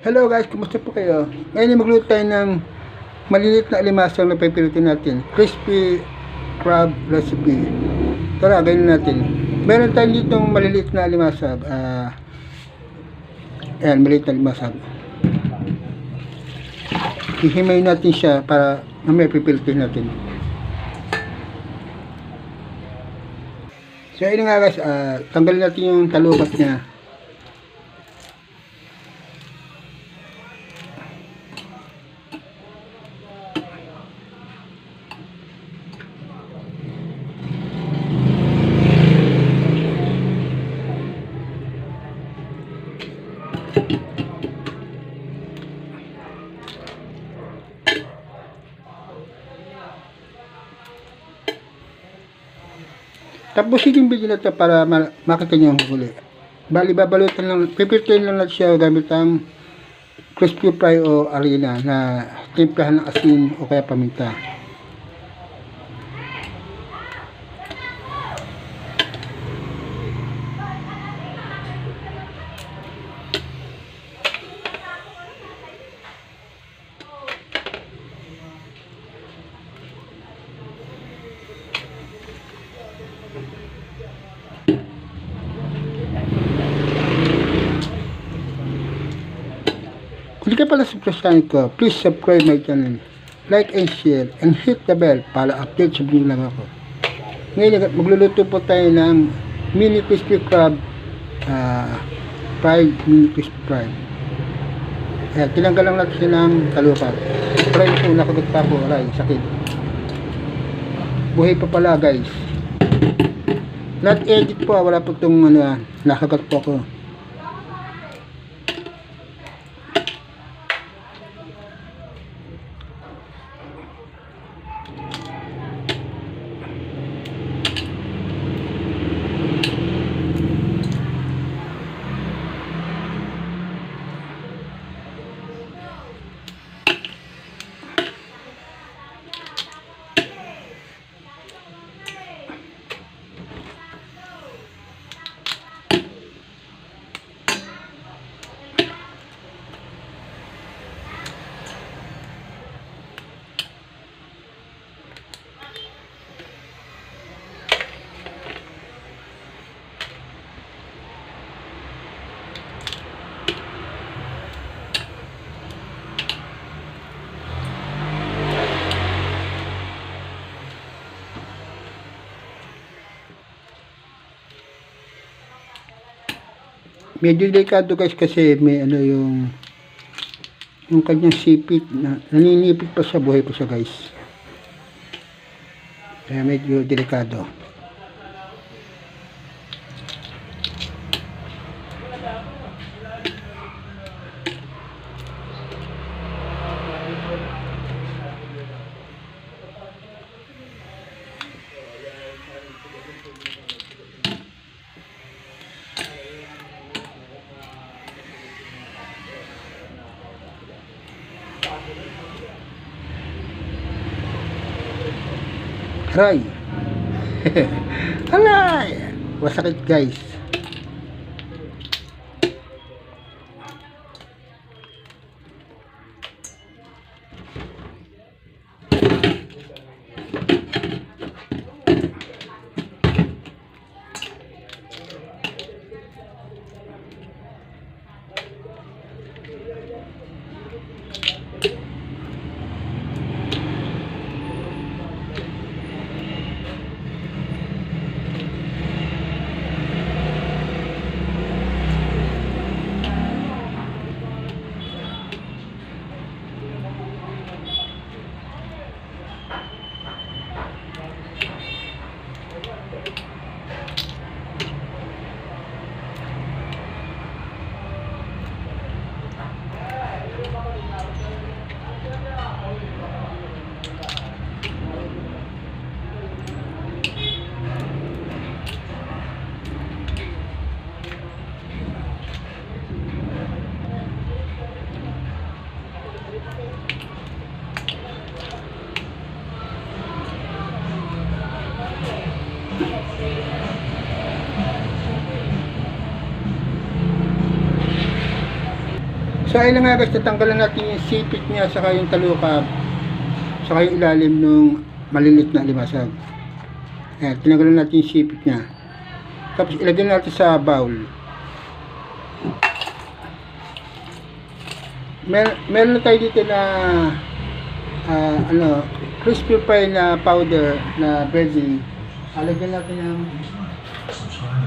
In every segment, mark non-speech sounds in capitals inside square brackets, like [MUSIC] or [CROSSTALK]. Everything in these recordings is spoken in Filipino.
Hello guys, kumusta po kayo? Ngayon ay magluto tayo ng maliliit na alimasang na pipilitin natin. Crispy crab recipe. Tara, ganyan natin. Meron tayo ditong maliliit na alimasag. Ah, ayan, maliliit na alimasag. Hihimay natin siya para mamaya pipilitin natin. So, ayun nga guys, ah, tanggalin natin yung talubat niya. Tapos yung video na to para ma- makita niyo ang huli. Bali, babalutan lang, pipirtuin lang natin siya gamit ang crispy fry o arena na timplahan ng asin o kaya paminta. Di ka pala subscribe ko, please subscribe my channel. Like and share and hit the bell para update sa video lang ako. Ngayon, magluluto po tayo ng mini crispy crab ah, fried mini crispy fried. Ayan, tinanggal lang natin siya ng kalupat. Try po, nakagat pa po, aray, sakit. Buhay pa pala guys. Not edit po, ah, wala po itong ano, ah, nakagat po ako. Medyo delikado guys kasi may ano yung yung kanyang sipit na naninipit pa sa buhay pa siya guys. Kaya medyo delikado Aray! [LAUGHS] Alay! Masakit guys. So ayun nga guys, tatanggalan natin yung sipit niya saka yung talukab saka yung ilalim ng malilit na limasag. Ayan, tinanggalan natin yung sipit niya. Tapos ilagay natin sa bowl. Mer meron na tayo dito na ah, ano, crispy fry na powder na breading. Alagyan natin ng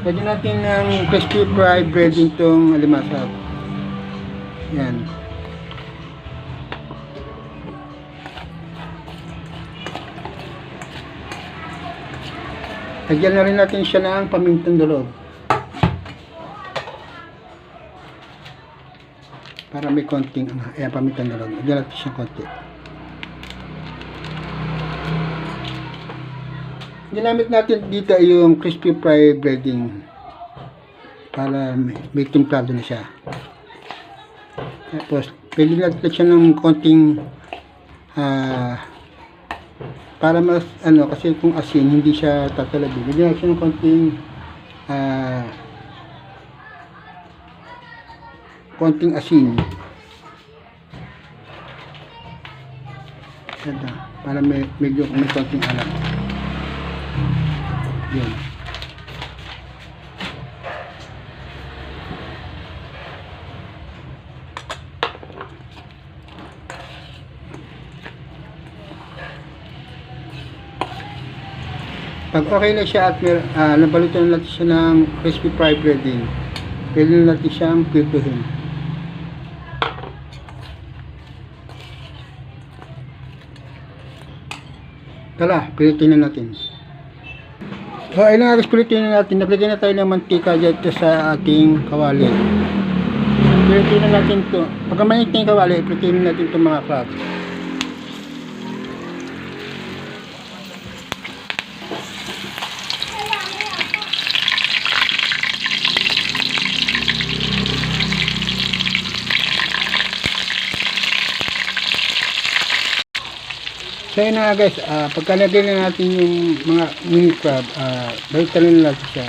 Lagyan natin ng crispy fry breading tong alimasag. Yan. Lagyan na rin natin siya ng pamintang durog. Para may konting, ano, ayan, pamintang durog. Lagyan natin siya konti. Ginamit natin dito yung crispy fry breading para may, may timplado na siya. Tapos, pwede natin siya ng konting ah para mas ano kasi kung asin hindi siya tatalabi. Bigyan natin siya ng konting ah konting asin. Ganda. Para may medyo may konting alam. Yun. Pag okay na siya at ah, nabalutan natin siya ng crispy fried breading, pwede na natin siyang prituhin. Tara, prituhin na natin. So, ayun guys, prituhin na natin. Naglagay na tayo ng mantika dito sa ating kawali. Prituhin na natin to. Pagka mainit na yung kawali, prituhin na natin itong mga crabs. So na guys, uh, pagkalagay na natin yung mga mini crab, uh, balitan na natin siya.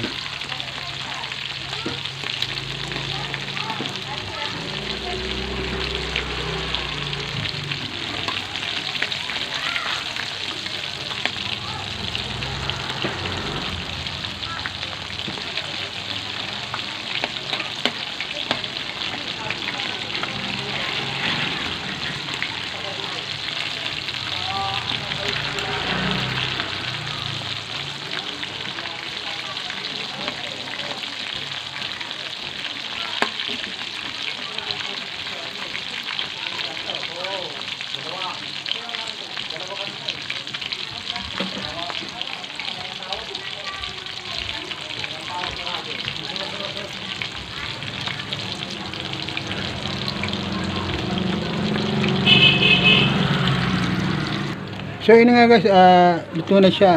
So yun nga guys, uh, luto na siya.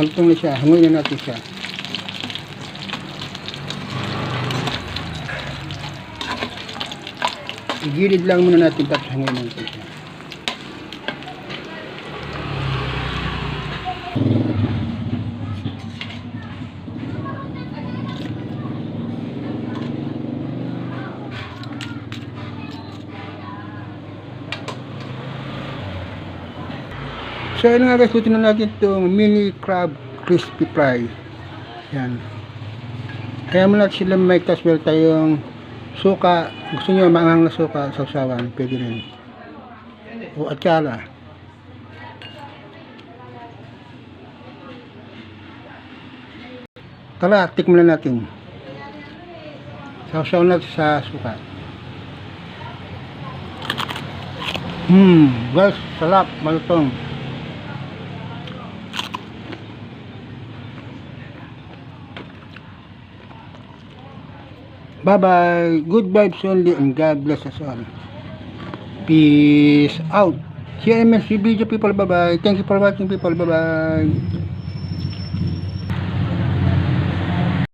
Malutong na siya, hanguin na natin siya. Igilid lang muna natin tapos hanguin natin siya. So yun nga guys, na natin itong mini crab crispy fry. Yan. Kaya mo natin sila may tas meron tayong suka. Gusto nyo maangang na suka sa usawan, pwede rin. O atsara. Tara, tikman na natin. Sausaw natin sa suka. Hmm, guys, sarap, malutong. Bye-bye. Good vibes only and God bless us all. Peace out. See you in video people. Bye-bye. Thank you for watching people. Bye-bye.